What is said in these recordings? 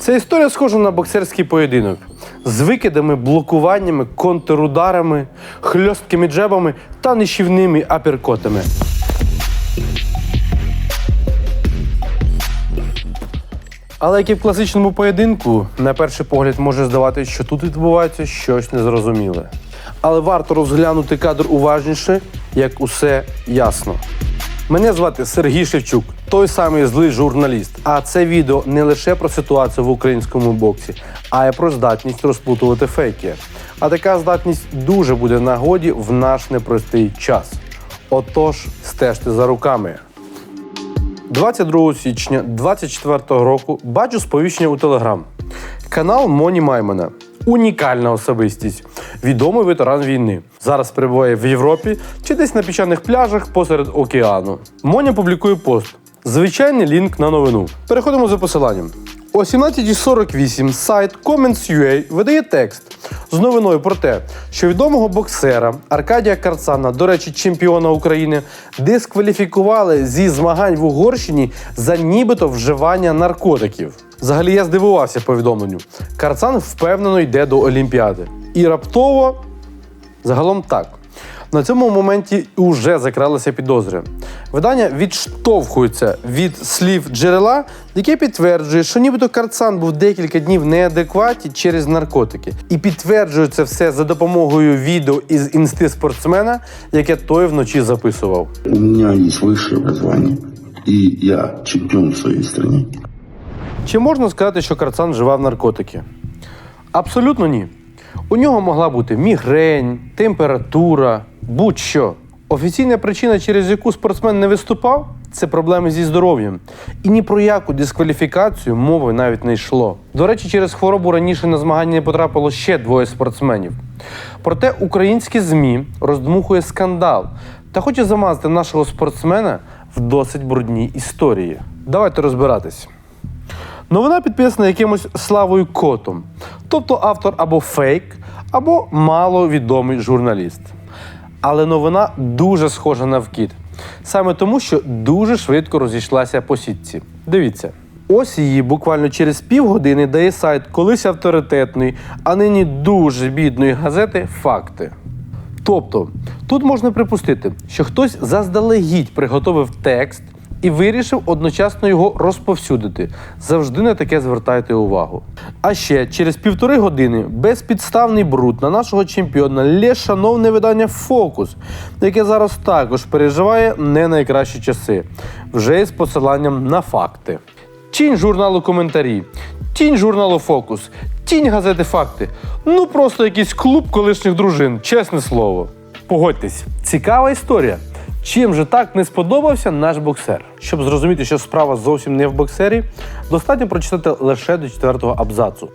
Ця історія схожа на боксерський поєдинок з викидами, блокуваннями, контрударами, хльосткими джебами та нищівними аперкотами. Але як і в класичному поєдинку, на перший погляд може здаватися, що тут відбувається щось незрозуміле. Але варто розглянути кадр уважніше, як усе ясно. Мене звати Сергій Шевчук, той самий злий журналіст. А це відео не лише про ситуацію в українському боксі, а й про здатність розплутувати фейки. А така здатність дуже буде нагоді в наш непростий час. Отож, стежте за руками. 22 січня 2024 року бачу сповіщення у Телеграм. Канал Моні Маймана. Унікальна особистість, відомий ветеран війни. Зараз перебуває в Європі чи десь на піщаних пляжах посеред океану. Моня публікує пост. Звичайний лінк на новину. Переходимо за посиланням. О 17.48 сайт Comments.ua видає текст з новиною про те, що відомого боксера Аркадія Карцана, до речі, чемпіона України, дискваліфікували зі змагань в Угорщині за нібито вживання наркотиків. Взагалі я здивувався повідомленню. Карцан впевнено йде до Олімпіади. І раптово Загалом так. На цьому моменті вже закралися підозри. Видання відштовхується від слів джерела, яке підтверджує, що нібито Карцан був декілька днів неадекваті через наркотики. І підтверджує це все за допомогою відео із інсти спортсмена, яке той вночі записував. У меня есть высшее образование, и я чемпион в своей стране. Чи можна сказати, що Карцан вживав наркотики? Абсолютно ні. У нього могла бути мігрень, температура, будь-що. Офіційна причина, через яку спортсмен не виступав, це проблеми зі здоров'ям. І ні про яку дискваліфікацію мови навіть не йшло. До речі, через хворобу раніше на змагання не потрапило ще двоє спортсменів. Проте українські ЗМІ роздмухує скандал та хоче замазати нашого спортсмена в досить брудній історії. Давайте розбиратись. Новина підписана якимось Славою Котом, тобто автор або фейк, або маловідомий журналіст. Але новина дуже схожа на вкіт. Саме тому, що дуже швидко розійшлася по сітці. Дивіться. Ось її буквально через півгодини дає сайт колись авторитетної, а нині дуже бідної газети Факти. Тобто, тут можна припустити, що хтось заздалегідь приготовив текст і вирішив одночасно його розповсюдити. Завжди на таке звертайте увагу. А ще через півтори години безпідставний бруд на нашого чемпіона лє шановне видання Фокус, яке зараз також переживає не найкращі часи, вже із посиланням на факти. Тінь журналу коментарі, тінь журналу Фокус, тінь газети Факти. Ну просто якийсь клуб колишніх дружин, чесне слово. Погодьтесь, цікава історія. Чим же так не сподобався наш боксер? Щоб зрозуміти, що справа зовсім не в боксері, достатньо прочитати лише до четвертого абзацу.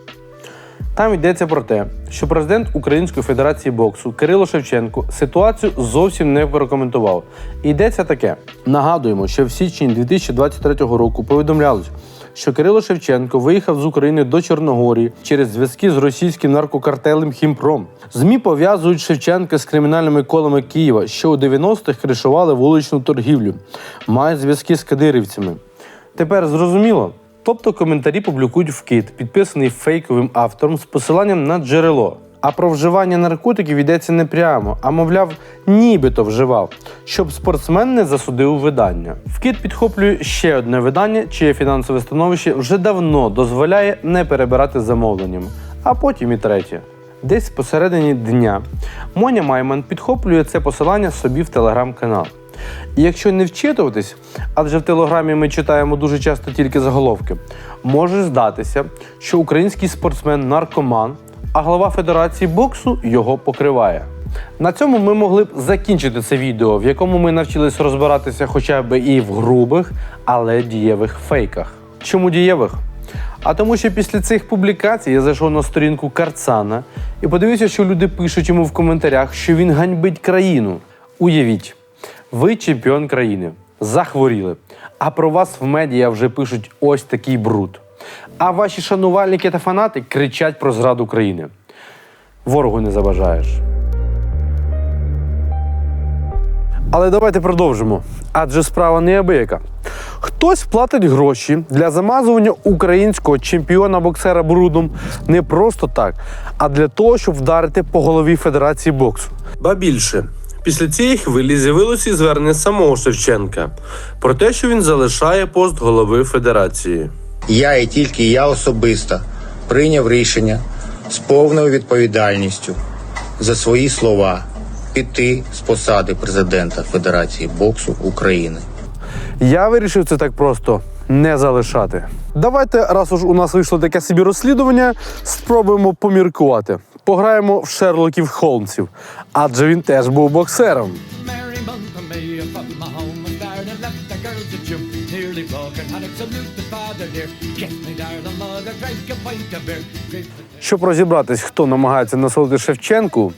Там йдеться про те, що президент Української федерації боксу Кирило Шевченко ситуацію зовсім не прокоментував. Йдеться таке: нагадуємо, що в січні 2023 року повідомлялось, що Кирило Шевченко виїхав з України до Чорногорії через зв'язки з російським наркокартелем Хімпром. ЗМІ пов'язують Шевченка з кримінальними колами Києва, що у 90-х кришували вуличну торгівлю, мають зв'язки з кадирівцями. Тепер зрозуміло. Тобто коментарі публікують вкид, підписаний фейковим автором з посиланням на джерело. А про вживання наркотиків йдеться не прямо, а мовляв, нібито вживав, щоб спортсмен не засудив видання. Вкид підхоплює ще одне видання, чиє фінансове становище вже давно дозволяє не перебирати замовленнями, а потім і третє. Десь посередині дня Моня Майман підхоплює це посилання собі в телеграм-канал. І якщо не вчитуватись, адже в телеграмі ми читаємо дуже часто тільки заголовки, може здатися, що український спортсмен наркоман, а голова Федерації боксу його покриває. На цьому ми могли б закінчити це відео, в якому ми навчились розбиратися хоча б і в грубих, але дієвих фейках. Чому дієвих? А тому, що після цих публікацій я зайшов на сторінку Карцана і подивився, що люди пишуть йому в коментарях, що він ганьбить країну. Уявіть, ви чемпіон країни, захворіли. А про вас в медіа вже пишуть ось такий бруд. А ваші шанувальники та фанати кричать про зраду країни. Ворогу не забажаєш. Але давайте продовжимо. Адже справа неабияка. Хтось платить гроші для замазування українського чемпіона боксера брудом не просто так, а для того, щоб вдарити по голові Федерації боксу. Ба більше. Після цієї хвилі з'явилося і звернення самого Шевченка про те, що він залишає пост голови федерації. Я і тільки я особисто прийняв рішення з повною відповідальністю за свої слова піти з посади президента Федерації боксу України. Я вирішив це так просто не залишати. Давайте, раз уж у нас вийшло таке собі розслідування, спробуємо поміркувати. Пограємо в Шерлоків Холмсів, адже він теж був боксером. Щоб розібратись, хто намагається насолити Шевченку,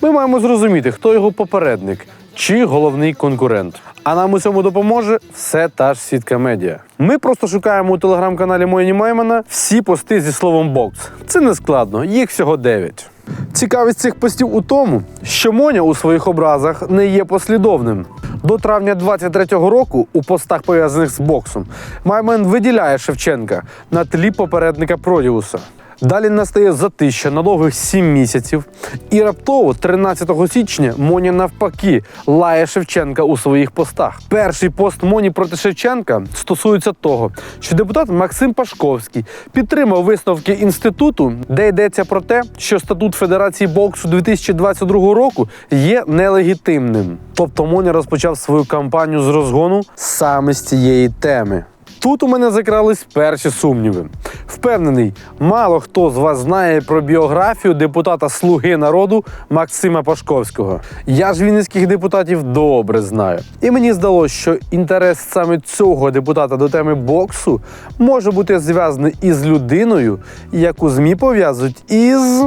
ми маємо зрозуміти, хто його попередник чи головний конкурент. А нам у цьому допоможе все та ж сітка медіа. Ми просто шукаємо у телеграм-каналі Моїні Маймана всі пости зі словом бокс. Це не складно, їх всього 9. Цікавість цих постів у тому, що Моня у своїх образах не є послідовним. До травня 23-го року у постах пов'язаних з боксом Майман виділяє Шевченка на тлі попередника Продіуса. Далі настає затища на довгих 7 місяців, і раптово, 13 січня, Моня навпаки лає Шевченка у своїх постах. Перший пост Моні проти Шевченка стосується того, що депутат Максим Пашковський підтримав висновки інституту, де йдеться про те, що статут Федерації боксу 2022 року є нелегітимним. Тобто Моня розпочав свою кампанію з розгону саме з цієї теми. Тут у мене закрались перші сумніви. Впевнений, мало хто з вас знає про біографію депутата Слуги народу Максима Пашковського. Я ж вінницьких депутатів добре знаю. І мені здалося, що інтерес саме цього депутата до теми боксу може бути зв'язаний із людиною, яку ЗМІ пов'язують із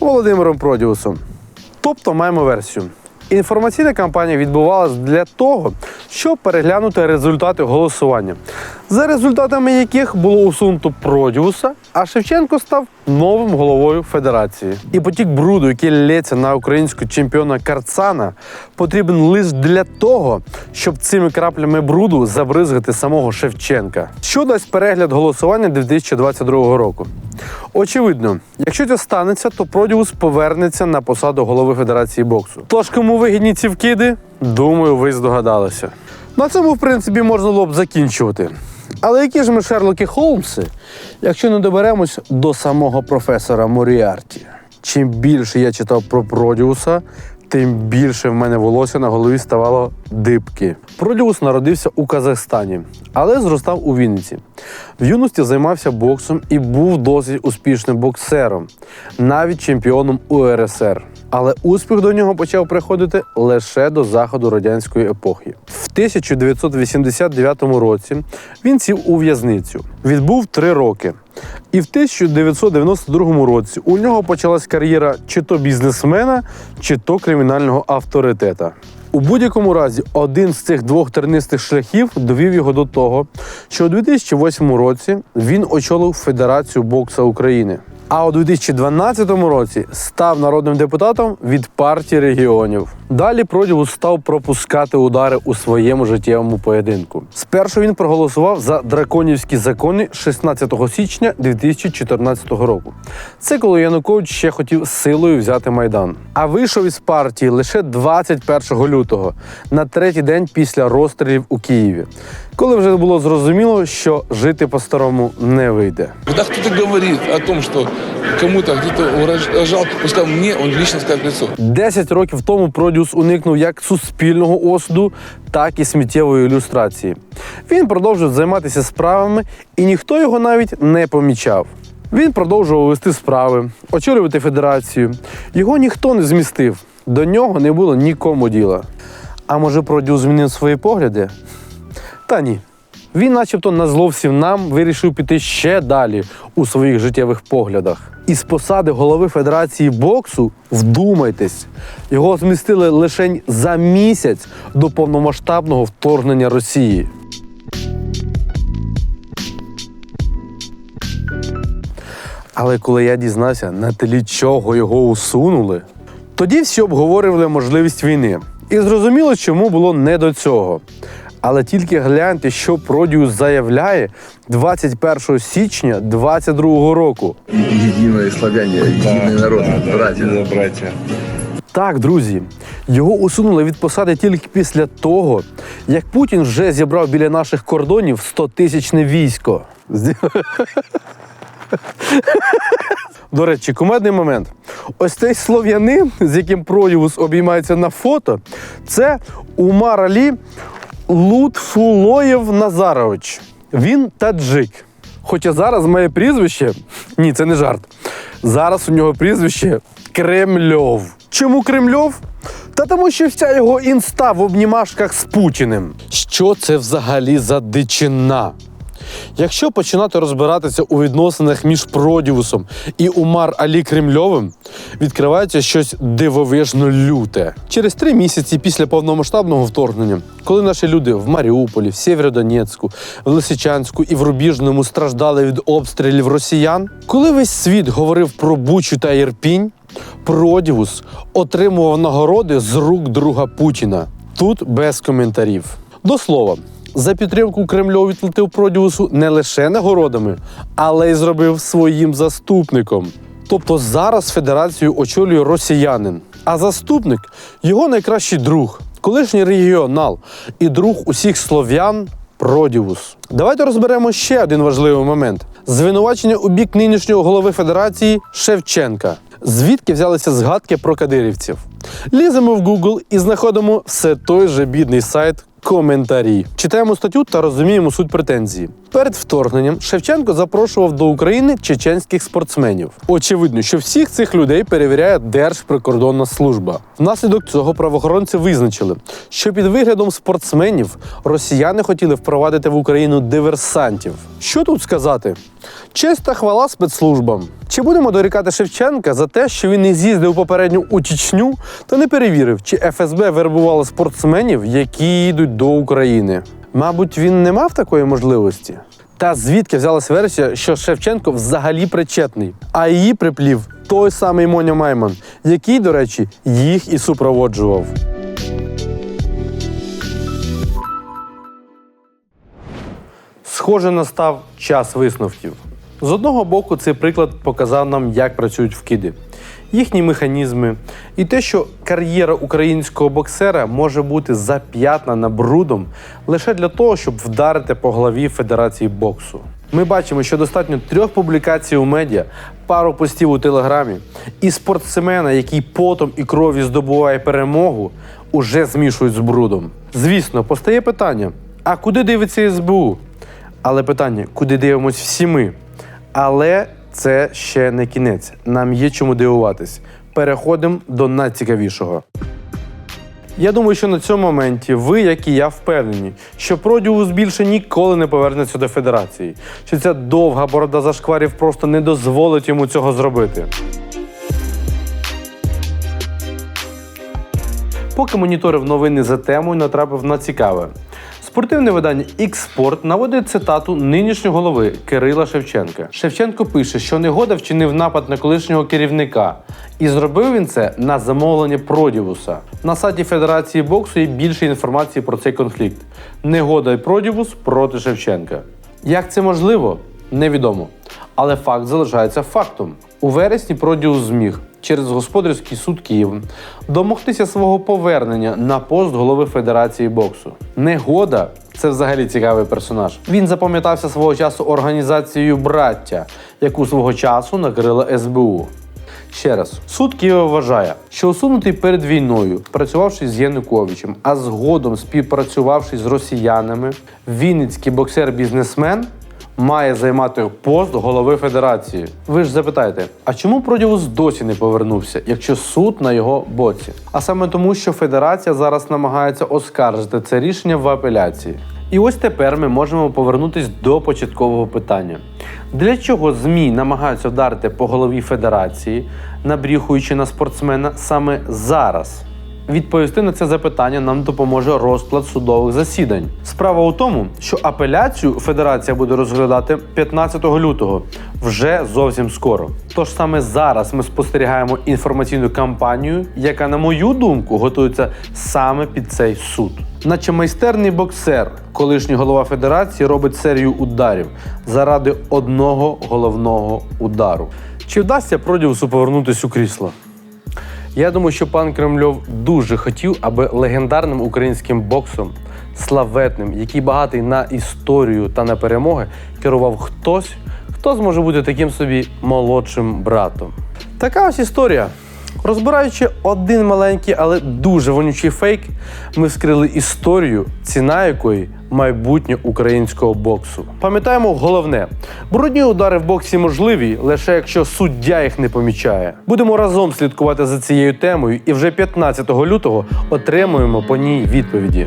Володимиром Продіусом. Тобто маємо версію. Інформаційна кампанія відбувалась для того, щоб переглянути результати голосування, за результатами яких було усунуто Продіуса, а Шевченко став новим головою федерації. І потік бруду, який лється на українського чемпіона Карцана, потрібен лише для того, щоб цими краплями бруду забризгати самого Шевченка. Що дасть перегляд голосування 2022 року? Очевидно, якщо це станеться, то Продіус повернеться на посаду голови Федерації боксу. Тож кому вигідні ці вкиди, думаю, ви здогадалися. На цьому, в принципі, можна було б закінчувати. Але які ж ми Шерлоки Холмси, якщо не доберемось до самого професора Моріарті? Чим більше я читав про Продіуса, тим більше в мене волосся на голові ставало дибки. Продіус народився у Казахстані, але зростав у Вінниці. В юності займався боксом і був досить успішним боксером, навіть чемпіоном УРСР. Але успіх до нього почав приходити лише до заходу радянської епохи. В 1989 році він сів у в'язницю, відбув три роки. І в 1992 році у нього почалась кар'єра чи то бізнесмена, чи то кримінального авторитета. У будь-якому разі, один з цих двох тернистих шляхів довів його до того, що у 2008 році він очолив Федерацію бокса України. А у 2012 році став народним депутатом від партії регіонів. Далі Продівус став пропускати удари у своєму життєвому поєдинку. Спершу він проголосував за драконівські закони 16 січня 2014 року. Це коли Янукович ще хотів силою взяти майдан. А вийшов із партії лише 21 лютого, на третій день після розстрілів у Києві, коли вже було зрозуміло, що жити по-старому не вийде. Когда кто-то говорит о том, что кому-то угрожал, пускай мне он лично скажет в лицо. 10 років тому Продюс уникнув як суспільного осуду, так і сміттєвої ілюстрації. Він продовжив займатися справами, і ніхто його навіть не помічав. Він продовжував вести справи, очолювати федерацію. Його ніхто не змістив, до нього не було нікому діла. А може, Продюс змінив свої погляди? Та ні. Він, начебто, на зло всім нам вирішив піти ще далі у своїх життєвих поглядах. Із посади голови Федерації боксу вдумайтесь, його змістили лише за місяць до повномасштабного вторгнення Росії. Але коли я дізнався, на тлі чого його усунули, тоді всі обговорювали можливість війни. І зрозуміло, чому було не до цього. Але тільки гляньте, що Продіус заявляє 21 січня 22 року. единые славяне, единый народ, братья. братья. Так, друзі, його усунули від посади тільки після того, як Путін вже зібрав біля наших кордонів 100 тисячне військо. До речі, кумедний момент. Ось цей слов'янин, з яким Продівус обіймається на фото, це Умар Алі Лутфулоєв Назарович. Він таджик. Хоча зараз моє прізвище. Ні, це не жарт. Зараз у нього прізвище Кремльов. Чому Кремльов? Та тому, що вся його інста в обнімашках з Путіним. Що це взагалі за дичина? Якщо починати розбиратися у відносинах між Продівусом і Умар Алі Кремльовим, відкривається щось дивовижно люте. Через три місяці після повномасштабного вторгнення, коли наші люди в Маріуполі, в Сєвєродонецьку, в Лисичанську і в Рубіжному страждали від обстрілів росіян, коли весь світ говорив про Бучу та Ірпінь, Продівус отримував нагороди з рук друга Путіна. Тут без коментарів. До слова, за підтримку Кремльов відплатив Продіусу не лише нагородами, але й зробив своїм заступником. Тобто зараз федерацію очолює росіянин, а заступник його найкращий друг, колишній регіонал і друг усіх слов'ян Продівус. Давайте розберемо ще один важливий момент: звинувачення у бік нинішнього голови федерації Шевченка. Звідки взялися згадки про кадирівців? Ліземо в Google і знаходимо все той же бідний сайт коментарі. Читаємо статтю та розуміємо суть претензії. Перед вторгненням Шевченко запрошував до України чеченських спортсменів. Очевидно, що всіх цих людей перевіряє Держприкордонна служба. Внаслідок цього правоохоронці визначили, що під виглядом спортсменів росіяни хотіли впровадити в Україну диверсантів. Що тут сказати? Честь та хвала спецслужбам. Чи будемо дорікати Шевченка за те, що він не з'їздив попередньо у Чечню та не перевірив, чи ФСБ вербувало спортсменів, які їдуть до України? Мабуть, він не мав такої можливості. Та звідки взялась версія, що Шевченко взагалі причетний, а її приплів той самий Моня Майман, який, до речі, їх і супроводжував. Схоже, настав час висновків. З одного боку, цей приклад показав нам, як працюють вкиди, їхні механізми, і те, що кар'єра українського боксера може бути зап'ятнана брудом лише для того, щоб вдарити по голові Федерації боксу. Ми бачимо, що достатньо трьох публікацій у медіа, пару постів у телеграмі, і спортсмена, який потом і кров'ю здобуває перемогу, уже змішують з брудом. Звісно, постає питання: а куди дивиться СБУ? Але питання, куди дивимось всі ми? Але це ще не кінець. Нам є чому дивуватись. Переходимо до найцікавішого. Я думаю, що на цьому моменті ви, як і я, впевнені, що Продіус більше ніколи не повернеться до федерації, що ця довга борода зашкварів просто не дозволить йому цього зробити. Поки моніторив новини за темою, натрапив на цікаве. Спортивне видання «Ікспорт» наводить цитату нинішнього голови Кирила Шевченка. Шевченко пише, що негода вчинив напад на колишнього керівника, і зробив він це на замовлення Продівуса. На сайті Федерації боксу є більше інформації про цей конфлікт. Негода і Продівус проти Шевченка. Як це можливо? Невідомо. Але факт залишається фактом. У вересні Продіус зміг через господарський суд Києва домогтися свого повернення на пост голови Федерації боксу. Негода це взагалі цікавий персонаж. Він запам'ятався свого часу організацією браття, яку свого часу накрила СБУ. Ще раз, суд Києва вважає, що усунутий перед війною, працювавши з Януковичем, а згодом співпрацювавши з росіянами, вінницький боксер-бізнесмен має займати пост голови федерації. Ви ж запитаєте, а чому Продівус досі не повернувся, якщо суд на його боці? А саме тому, що федерація зараз намагається оскаржити це рішення в апеляції. І ось тепер ми можемо повернутись до початкового питання: для чого ЗМІ намагаються вдарити по голові федерації, набріхуючи на спортсмена саме зараз? Відповісти на це запитання нам допоможе розклад судових засідань. Справа у тому, що апеляцію Федерація буде розглядати 15 лютого, вже зовсім скоро. Тож саме зараз ми спостерігаємо інформаційну кампанію, яка, на мою думку, готується саме під цей суд. Наче майстерний боксер, колишній голова федерації, робить серію ударів заради одного головного удару. Чи вдасться Продівсу повернутись у крісло? Я думаю, що пан Кремльов дуже хотів, аби легендарним українським боксом, славетним, який багатий на історію та на перемоги, керував хтось, хто зможе бути таким собі молодшим братом. Така ось історія. Розбираючи один маленький, але дуже вонючий фейк, ми вскрили історію, ціна якої майбутнє українського боксу. Пам'ятаємо головне: брудні удари в боксі можливі, лише якщо суддя їх не помічає. Будемо разом слідкувати за цією темою і вже 15 лютого отримуємо по ній відповіді.